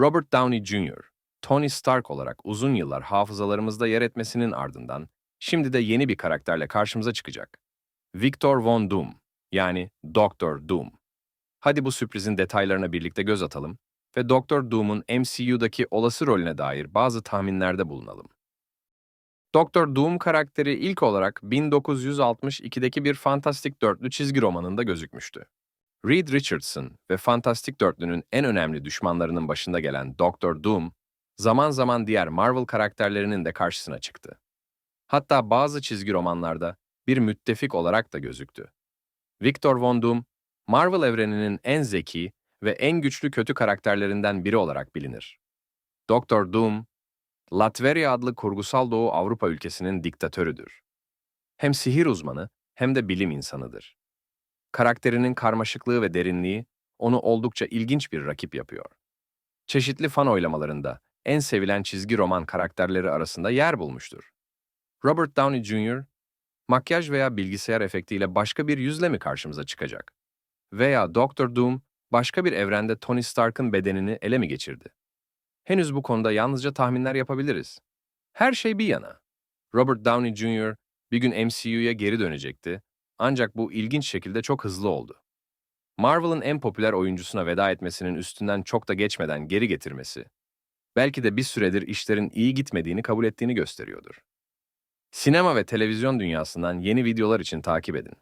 Robert Downey Jr., Tony Stark olarak uzun yıllar hafızalarımızda yer etmesinin ardından şimdi de yeni bir karakterle karşımıza çıkacak. Victor Von Doom, yani Doktor Doom. Hadi bu sürprizin detaylarına birlikte göz atalım ve Doktor Doom'un MCU'daki olası rolüne dair bazı tahminlerde bulunalım. Doktor Doom karakteri ilk olarak 1962'deki bir Fantastik Dörtlü çizgi romanında gözükmüştü. Reed Richardson ve Fantastik Dörtlü'nün en önemli düşmanlarının başında gelen Doktor Doom, zaman zaman diğer Marvel karakterlerinin de karşısına çıktı. Hatta bazı çizgi romanlarda bir müttefik olarak da gözüktü. Victor Von Doom, Marvel evreninin en zeki ve en güçlü kötü karakterlerinden biri olarak bilinir. Doktor Doom, Latveria adlı kurgusal Doğu Avrupa ülkesinin diktatörüdür. Hem sihir uzmanı hem de bilim insanıdır. Karakterinin karmaşıklığı ve derinliği onu oldukça ilginç bir rakip yapıyor. Çeşitli fan oylamalarında en sevilen çizgi roman karakterleri arasında yer bulmuştur. Robert Downey Jr., makyaj veya bilgisayar efektiyle başka bir yüzle mi karşımıza çıkacak? Veya Doctor Doom, başka bir evrende Tony Stark'ın bedenini ele mi geçirdi? Henüz bu konuda yalnızca tahminler yapabiliriz. Her şey bir yana. Robert Downey Jr. bir gün MCU'ya geri dönecekti ancak bu ilginç şekilde çok hızlı oldu. Marvel'ın en popüler oyuncusuna veda etmesinin üstünden çok da geçmeden geri getirmesi, belki de bir süredir işlerin iyi gitmediğini kabul ettiğini gösteriyordur. Sinema ve televizyon dünyasından yeni videolar için takip edin.